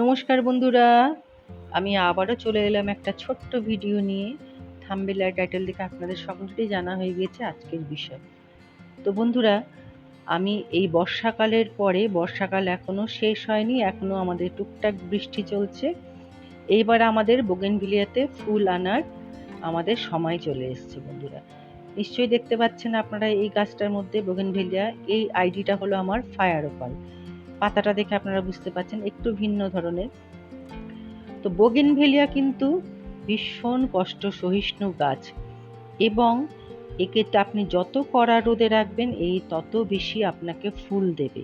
নমস্কার বন্ধুরা, আমি আবারও চলে এলাম একটা ছোট্ট ভিডিও নিয়ে। থাম্বেল আর টাইটেল দেখে আপনাদের সকলকেই জানা হয়ে গিয়েছে আজকের বিষয়। তো বন্ধুরা, আমি এই বর্ষাকালের পরে, বর্ষাকাল এখনও শেষ হয়নি এখনও আমাদের টুকটাক বৃষ্টি চলছে। এইবার আমাদের বোগেনভিলিয়াতে ফুল আনার আমাদের সময় চলে এসছে বন্ধুরা। নিশ্চয়ই দেখতে পাচ্ছেন আপনারা এই গাছটার মধ্যে বোগেন বোগেনভিলিয়া, এই আইডিটা হলো আমার ফায়ার ওপাল পাতাটা দেখে আপনারা বুঝতে পারছেন, একটু ভিন্ন ধরনের। তো বোগেনভেলিয়া কিন্তু ভীষণ কষ্ট সহিষ্ণু গাছ এবং একে আপনি যত কড়া রোদে রাখবেন, এই তত বেশি আপনাকে ফুল দেবে।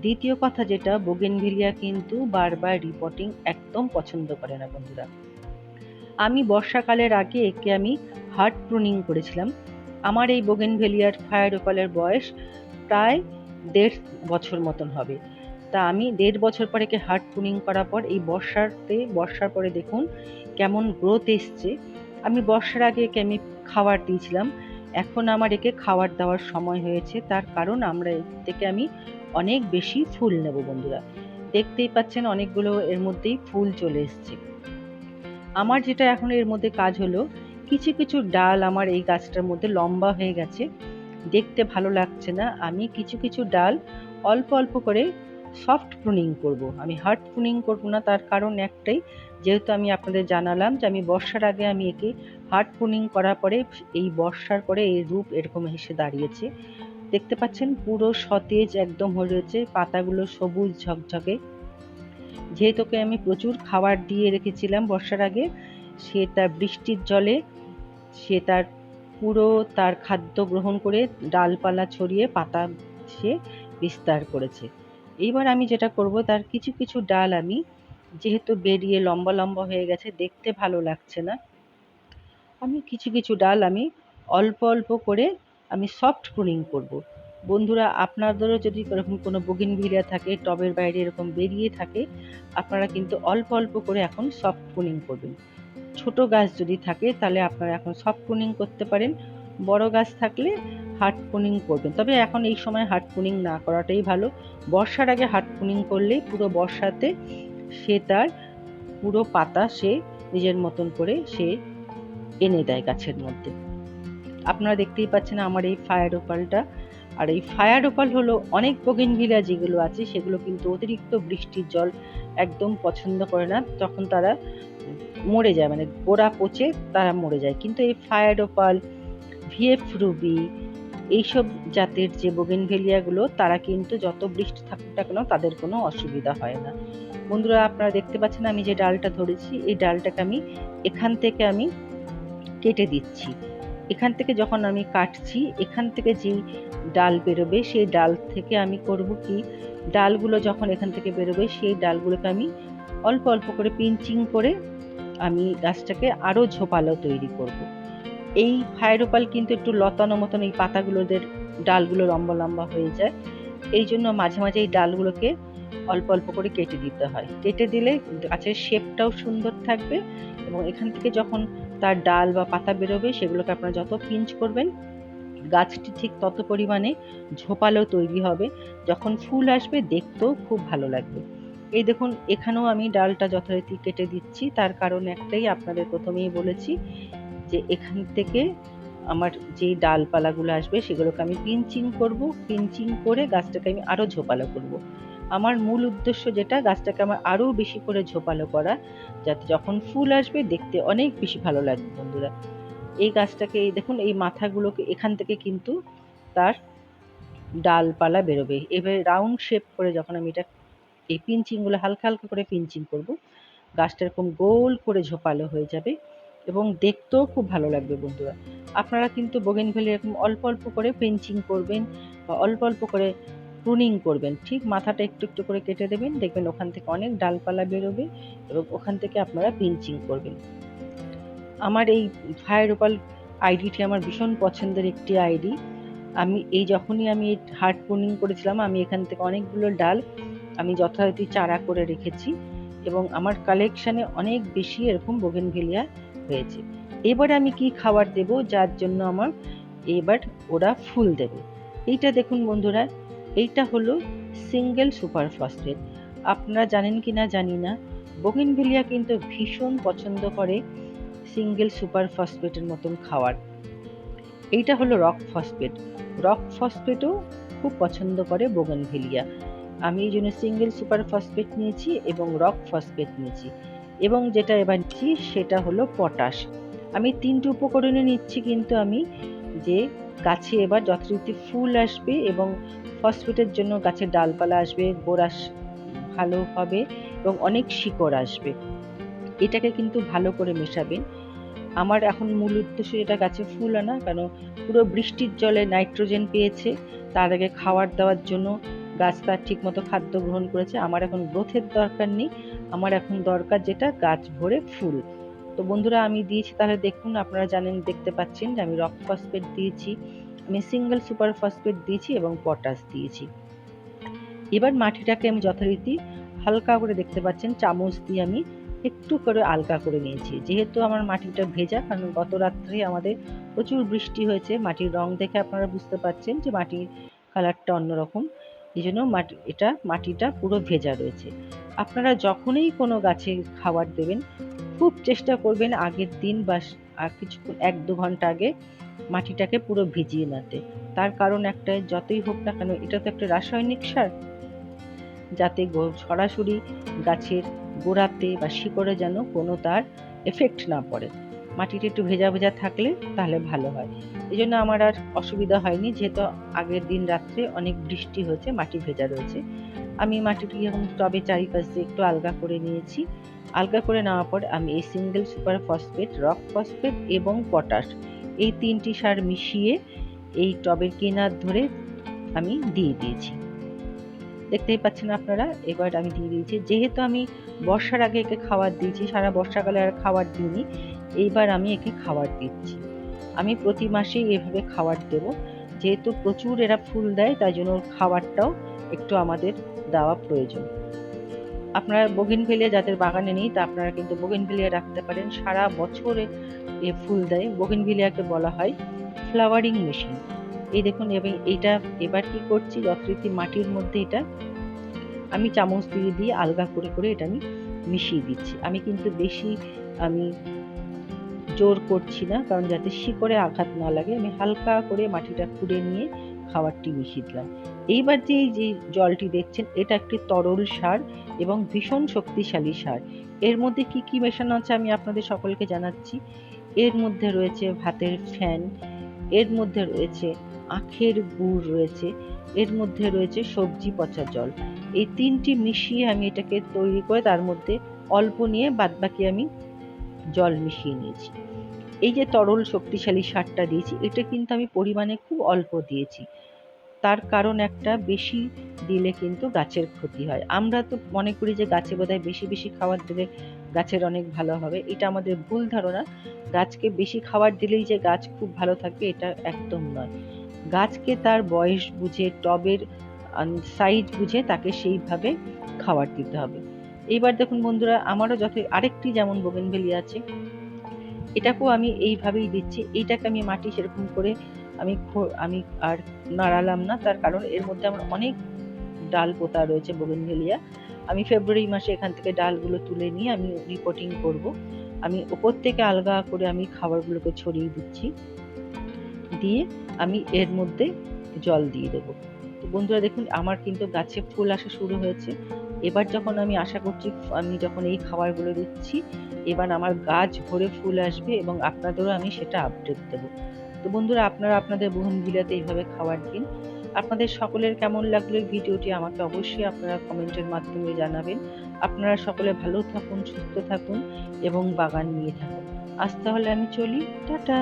দ্বিতীয় কথা যেটা, বোগেনভেলিয়া কিন্তু বারবার রিপোর্টিং একদম পছন্দ করে না বন্ধুরা। আমি বর্ষাকালের আগে একে আমি হার্ট প্রুনিং করেছিলাম। আমার এই বোগেনভেলিয়ার ফায়ার ওপালের বয়স প্রায় দেড় বছর মতন হবে। তা আমি দেড় বছর পরে একে হার্ট প্রুনিং করার পর এই বর্ষাতে, বর্ষার পরে দেখুন কেমন গ্রোথ এসছে। আমি বর্ষার আগে একে আমি খাবার দিয়েছিলাম। এখন আমার একে খাবার দেওয়ার সময় হয়েছে। তার কারণ আমরা এর থেকে আমি অনেক বেশি ফুল নেব বন্ধুরা। দেখতেই পাচ্ছেন অনেকগুলো এর মধ্যেই ফুল চলে এসছে। আমার যেটা এখন এর মধ্যে কাজ হলো, কিছু কিছু ডাল আমার এই গাছটার মধ্যে লম্বা হয়ে গেছে। দেখতে ভালো লাগছে না। আমি কিছু কিছু ডাল অল্প অল্প করে সফট প্রুনিং করব। আমি হার্ড প্রুনিং করব না, তার কারণ একটাই, যেহেতু আমি আপনাদের জানালাম যে আমি বর্ষার আগে আমি একে হার্ড প্রুনিং করার পরে এই বর্ষার পরে এই রূপ এরকম এসে দাঁড়িয়েছে। দেখতে পাচ্ছেন পুরো সতেজ একদম হয়ে রয়েছে, পাতাগুলো সবুজ ঝকঝকে। যেহেতুকে আমি প্রচুর খাবার দিয়ে রেখেছিলাম বর্ষার আগে, সে তার বৃষ্টির জলে, সে তার পুরো তার খাদ্য গ্রহণ করে ডালপালা ছড়িয়ে পাতা সে বিস্তার করেছে। এইবার আমি যেটা করব, তার কিছু কিছু ডাল আমি, যেহেতু বেরিয়ে লম্বা লম্বা হয়ে গেছে, দেখতে ভালো লাগছে না, আমি কিছু কিছু ডাল আমি অল্প অল্প করে আমি সফট প্রুনিং করব। বন্ধুরা, আপনাদেরও যদি এরকম কোনো বগিন ভিড়া থাকে, টবের বাইরে এরকম বেরিয়ে থাকে, আপনারা কিন্তু অল্প অল্প করে এখন সফট প্রুনিং করবেন ছোট গাছ যদি থাকে, তাহলে আপনারা এখন সফট প্রুনিং করতে পারেন বড় গাছ থাকলে হার্ড পুনিং করবেন। তবে এখন এই সময় হার্ড পুনিং না করাটাই ভালো। বর্ষার আগে হার্ড পুনিং করলেই পুরো বর্ষাতে সে তার পুরো পাতা সে নিজের মতন করে সে এনে দেয় গাছের মধ্যে। আপনারা দেখতেই পাচ্ছেন আমার এই ফায়ার ওপালটা। আর এই ফায়ার ওপাল হলো অনেক ভিলা যেগুলো আছে, সেগুলো কিন্তু অতিরিক্ত বৃষ্টির জল একদম পছন্দ করে না। তখন তারা মরে যায় মানে গোড়া পচে তারা মরে যায়। কিন্তু এই ফায়ার ওপাল, ভিএফ রুবি এইসব জাতের যে বোগেনভেলিয়াগুলো তারা কিন্তু যত বৃষ্টি থাকুক না কেন, তাদের কোনো অসুবিধা হয় না। বন্ধুরা, আপনারা দেখতে পাচ্ছেন আমি যে ডালটা ধরেছি, এই ডালটাকে আমি এখান থেকে আমি কেটে দিচ্ছি। এখান থেকে যখন আমি কাটছি, এখান থেকে যেই ডাল বেরোবে, সেই ডাল থেকে আমি করব কি, ডালগুলো যখন এখান থেকে বেরোবে, সেই ডালগুলোকে আমি অল্প অল্প করে পিঞ্চিং করে আমি গাছটাকে আরও ঝোপালো তৈরি করব। এই ফায়ারোপাল কিন্তু একটু লতানো মতন এই পাতাগুলোদের ডালগুলো লম্বা লম্বা হয়ে যায়। এই জন্য মাঝে মাঝে এই ডালগুলোকে অল্প অল্প করে কেটে দিতে হয়। কেটে দিলে গাছের শেপটাও সুন্দর থাকবে এবং এখান থেকে যখন তার ডাল বা পাতা বেরোবে, সেগুলোকে আপনারা যত পিঞ্চ করবেন, গাছটি ঠিক তত পরিমাণে ঝোপালো তৈরি হবে। যখন ফুল আসবে, দেখতেও খুব ভালো লাগবে। এই দেখুন, এখানেও আমি ডালটা যথারীতি কেটে দিচ্ছি। তার কারণ একটাই আপনাদের প্রথমেই বলেছি যে এখান থেকে আমার যে ডালপালাগুলো আসবে সেগুলোকে আমি পিঞ্চিং করব পিঞ্চিং করে গাছটাকে আমি আরও ঝোপালো করব। আমার মূল উদ্দেশ্য যেটা, গাছটাকে আমার আরও বেশি করে ঝোপালো করা, যাতে যখন ফুল আসবে দেখতে অনেক বেশি ভালো লাগবে বন্ধুরা। এই গাছটাকে দেখুন, এই মাথাগুলোকে এখান থেকে কিন্তু তার ডালপালা বেরোবে। এবারে রাউন্ড শেপ করে যখন আমি এটা, এই পিঞ্চিংগুলো হালকা হালকা করে পিঞ্চিং করব, গাছটা এরকম গোল করে ঝোপালো হয়ে যাবে। এবং দেখতেও খুব ভালো লাগবে বন্ধুরা। আপনারা কিন্তু বোগেনভেলি এরকম অল্প অল্প করে পেঞ্চিং করবেন বা অল্প অল্প করে প্রুনিং করবেন, ঠিক? মাথাটা একটু একটু করে কেটে দেবেন, দেখবেন ওখান থেকে অনেক ডালপালা বেরোবে এবং ওখান থেকে আপনারা পিঞ্চিং করবেন। আমার এই ফায়ার ওপাল আইডিটি আমার ভীষণ পছন্দের একটি আইডি আমি এই যখনই আমি হার্ট প্রুনিং করেছিলাম, আমি এখান থেকে অনেকগুলো ডাল আমি যথারীতি চারা করে রেখেছি এবং আমার কালেকশানে অনেক বেশি এরকম বোগেনভেলিয়া হয়েছে। এবারে আমি কি খাবার দেব? যার জন্য আমার এবার ওরা ফুল দেবে। এইটা দেখুন বন্ধুরা, এইটা হলো সিঙ্গেল সুপার ফসফেট আপনারা জানেন কি না জানি না, বোগেনভিলিয়া কিন্তু ভীষণ পছন্দ করে সিঙ্গেল সুপার ফসফেটের মতন খাওয়ার। এইটা হলো রক ফসফেট রক ফসফেটও খুব পছন্দ করে বোগেনভিলিয়া। আমি এই জন্য সিঙ্গেল সুপার ফসফেট নিয়েছি এবং রক ফসফেট নিয়েছি। এবং যেটা এবার নিচ্ছি সেটা হলো পটাশ। আমি তিনটে উপকরণে নিচ্ছি কিন্তু আমি যে গাছে এবার যথারীতি ফুল আসবে এবং ফসফেটের জন্য গাছের ডালপালা আসবে গোড়া ভালো হবে এবং অনেক শিকড় আসবে। এটাকে কিন্তু ভালো করে মেশাবেন। আমার এখন মূল উদ্দেশ্য এটা গাছে ফুল আনা, কারণ পুরো বৃষ্টির জলে নাইট্রোজেন পেয়েছে। তার আগে খাবার দেওয়ার জন্য গাছ তার ঠিকমতো খাদ্য গ্রহণ করেছে। আমার এখন গ্রোথের দরকার নেই। আমার এখন দরকার যেটা গাছ ভরে ফুল। তো বন্ধুরা, আমি দিয়েছি, তাহলে দেখুন, আপনারা জানেন, দেখতে পাচ্ছেন যে আমি রক ফসফেট দিয়েছি, আমি সিঙ্গেল সুপার ফসফেট দিয়েছি এবং পটাশ দিয়েছি। এবার মাটিটাকে আমি যথারীতি হালকা করে দেখতে পাচ্ছেন, চামচ দিয়ে আমি একটু করে আলগা করে নিয়েছি। যেহেতু আমার মাটিটা ভেজা, কারণ গত রাত্রে আমাদের প্রচুর বৃষ্টি হয়েছে, মাটির রং দেখে আপনারা বুঝতে পারছেন যে মাটির কালারটা অন্যরকম। এই জন্য মাটি, এটা মাটিটা পুরো ভেজা রয়েছে। আপনারা যখনই কোনো গাছে খাবার দেবেন, খুব চেষ্টা করবেন আগের দিন বা কিছুক্ষণ, এক দু ঘণ্টা আগে মাটিটাকে পুরো ভিজিয়ে নাতে। তার কারণ একটাই, যতই হোক না কেন, এটা তো একটা রাসায়নিক সার। যাতে সরাসরি গাছের গোড়াতে বা শিকড়ে যেন কোনো তার এফেক্ট না পড়ে। মাটিটা একটু ভেজা ভেজা থাকলে তাহলে ভালো হয়। এই জন্য আমার আর অসুবিধা হয়নি, যেহেতু আগের দিন রাত্রে অনেক বৃষ্টি হয়েছে, মাটি ভেজা রয়েছে। আমি মাটিটি এখন টবে চারিপাশ দিয়ে একটু আলগা করে নিয়েছি। আলগা করে নেওয়ার পর আমি এই single super phosphate rock phosphate এবং পটাশ এই তিনটি সার মিশিয়ে এই টবের কিনার ধরে আমি দিয়ে দিয়েছি। দেখতেই পাচ্ছেন আপনারা, এবার আমি দিয়ে দিয়েছি। যেহেতু আমি বর্ষার আগে একে খাবার দিয়েছি, সারা বর্ষাকালে আর খাবার দিইনি, এইবার আমি একে খাবার দিচ্ছি। আমি প্রতি মাসেই এভাবে খাবার দেব। যেহেতু প্রচুর এরা ফুল দেয়, তাই জন্য খাবারটাও একটু আমাদের দেওয়া প্রয়োজন। আপনারা বগিনভেলিয়া যাদের বাগানে নেই, তা আপনারা কিন্তু বগিনভেলিয়া রাখতে পারেন। সারা বছরে এ ফুল দেয়। বগিনভেলিয়াকে বলা হয় ফ্লাওয়ারিং মেশিন। এই দেখুন, এবং এইটা এবার কি করছি? যথারীতি মাটির মধ্যে এটা আমি চামচ দিয়ে দিয়ে আলগা করে করে এটা আমি মিশিয়ে দিচ্ছি। আমি কিন্তু বেশি আমি জোর করছি না, কারণ যাতে শিকড়ে আঘাত না লাগে, আমি হালকা করে মাটিটা খুঁড়ে নিয়ে খাবারটি মিশিয়ে দিলাম। এইবার যে যে জলটি দেখছেন, এটা একটি তরল সার এবং ভীষণ শক্তিশালী সার। এর মধ্যে কি কি মেশানো আছে আমি আপনাদের সকলকে জানাচ্ছি। এর মধ্যে রয়েছে ভাতের ফ্যান, এর মধ্যে রয়েছে আখের গুড় রয়েছে। এর মধ্যে রয়েছে সবজি, পচা জল। এই তিনটি মিশিয়ে আমি এটাকে তৈরি করে তার মধ্যে অল্প নিয়ে বাদবাকি আমি জল মিশিয়ে নিয়েছি। এই যে তরল শক্তিশালী সারটা দিয়েছি, এটা কিন্তু আমি পরিমাণে খুব অল্প দিয়েছি। তার কারণ একটা, বেশি দিলে কিন্তু গাছের ক্ষতি হয়। আমরা তো মনে করি যে গাছে বোধহয় বেশি বেশি খাবার দিলে গাছের অনেক ভালো হবে। এটা আমাদের ভুল ধারণা। গাছকে বেশি খাবার দিলেই যে গাছ খুব ভালো থাকবে এটা একদম নয়। গাছকে তার বয়স বুঝে, টবের সাইজ বুঝে তাকে সেইভাবে খাবার দিতে হবে। এইবার দেখুন বন্ধুরা, আমারও যত আরেকটি যেমন বোগেনভেলি আছে। এটাকেও আমি এইভাবেই দিচ্ছি। এইটাকে আমি মাটি সেরকম করে আমি আমি আর নাড়ালাম না। তার কারণ এর মধ্যে আমার অনেক ডাল পোতা রয়েছে বোগেনভেলিয়া আমি ফেব্রুয়ারি মাসে এখান থেকে ডালগুলো তুলে নিয়ে আমি রিপোর্টিং করব। আমি ওপর থেকে আলগা করে আমি খাবারগুলোকে ছড়িয়ে দিচ্ছি। দিয়ে আমি এর মধ্যে জল দিয়ে দেবো। তো বন্ধুরা দেখুন, আমার কিন্তু গাছে ফুল আসা শুরু হয়েছে। এবার যখন আমি আশা করছি, আমি যখন এই খাবারগুলো দিচ্ছি, এবার আমার গাছ ভরে ফুল আসবে এবং আপনাদেরও আমি সেটা আপডেট দেবো। তো বন্ধুরা, আপনারা আপনাদের বোনগিলাতে এইভাবে খাবার দিন। আপনাদের সকলের কেমন লাগল ভিডিওটি আমাকে অবশ্যই আপনারা কমেন্টের মাধ্যমে জানাবেন। আপনারা সকলে ভালো থাকুন, সুস্থ থাকুন এবং বাগান নিয়ে থাকুন। আজ তাহলে আমি চলি। টাটা!